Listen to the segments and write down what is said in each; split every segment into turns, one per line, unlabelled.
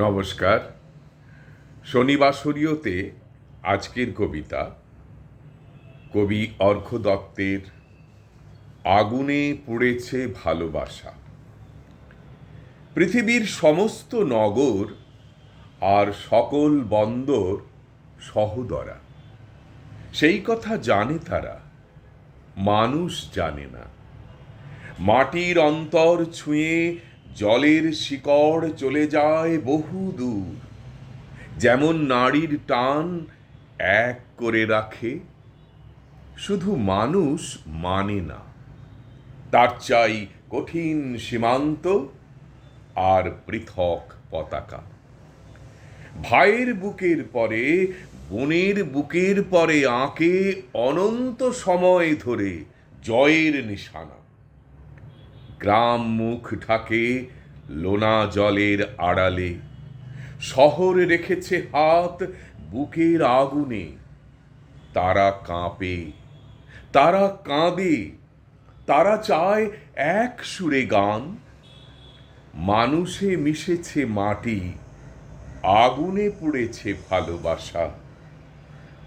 নমস্কার। শনিবাসরীয়তে আজকের কবিতা কবি অর্ঘ দত্তের আগুনে পুড়েছে ভালোবাসা। পৃথিবীর সমস্ত নগর আর সকল বন্দর সহদরা। সেই কথা জানে তারা, মানুষ জানে না। মাটির অন্তর ছুঁয়ে জলের শিকড় চলে যায় বহু দূর। যেমন নারীর টান এক করে রাখে, শুধু মানুষ মানে না। তার চাই কঠিন সীমান্ত আর পৃথক পতাকা। ভাইয়ের বুকের পরে, বোনের বুকের পরে আঁকে অনন্ত সময় ধরে জয়ের নিশানা। গ্রাম মুখ ঢাকে লোনা জলের আড়ালে। শহর রেখেছে হাত বুকের আগুনে। তারা কাঁপে, তারা কাঁদে, তারা চায় এক সুরে গান। মানুষে মিশেছে মাটি, আগুনে পুড়েছে ভালোবাসা।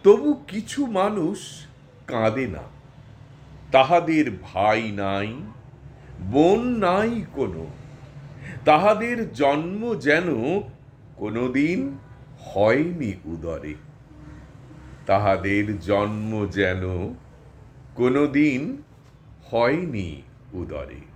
তবু কিছু মানুষ কাঁদে না, তাহাদের ভাই নাই। বোন নাই কোনো। তাহাদের জন্ম যেন কোনোদিন হয়নি উদরে। তাহাদের জন্ম যেন কোনোদিন হয়নি উদরে।